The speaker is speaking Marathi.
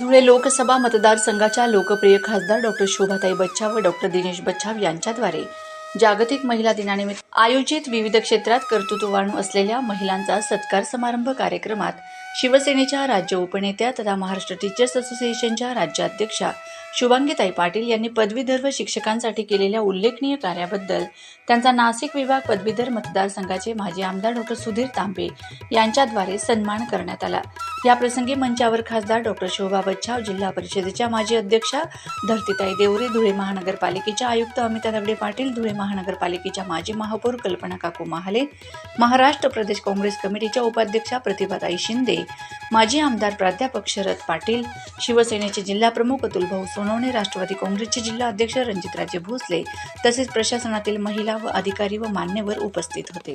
धुळे लोकसभा मतदारसंघाच्या लोकप्रिय खासदार डॉक्टर शोभाताई बच्छाव व डॉक्टर दिनेश बच्छाव यांच्याद्वारे जागतिक महिला दिनानिमित्त आयोजित विविध क्षेत्रात कर्तृत्ववाणू असलेल्या महिलांचा सत्कार समारंभ कार्यक्रमात शिवसेनेच्या राज्य उपनेत्या तथा महाराष्ट्र टीचर्स असोसिएशनच्या राज्याध्यक्षा शुभांगीताई पाटील यांनी पदवीधर व शिक्षकांसाठी केलेल्या उल्लेखनीय कार्याबद्दल त्यांचा नाशिक विभाग पदवीधर मतदारसंघाचे माजी आमदार डॉक्टर सुधीर तांबे यांच्याद्वारे सन्मान करण्यात आला. याप्रसंगी मंचावर खासदार डॉक्टर शोभा बच्छाव जिल्हा परिषदेच्या माजी अध्यक्षा धरतीताई देवरे धुळे महानगरपालिकेच्या आयुक्त अमिता दगडे पाटील धुळे महानगरपालिकेच्या माजी महापौर कल्पना काकू महाले महाराष्ट्र प्रदेश काँग्रेस कमिटीच्या उपाध्यक्षा प्रतिभाताई शिंदे माजी आमदार प्राध्यापक शरद पाटील शिवसेनेचे जिल्हाप्रमुख अतुलभाऊ सोनवणे राष्ट्रवादी काँग्रेसचे जिल्हा अध्यक्ष रणजितराजे भोसले तसेच प्रशासनातील महिला व अधिकारी व मान्यवर उपस्थित होते.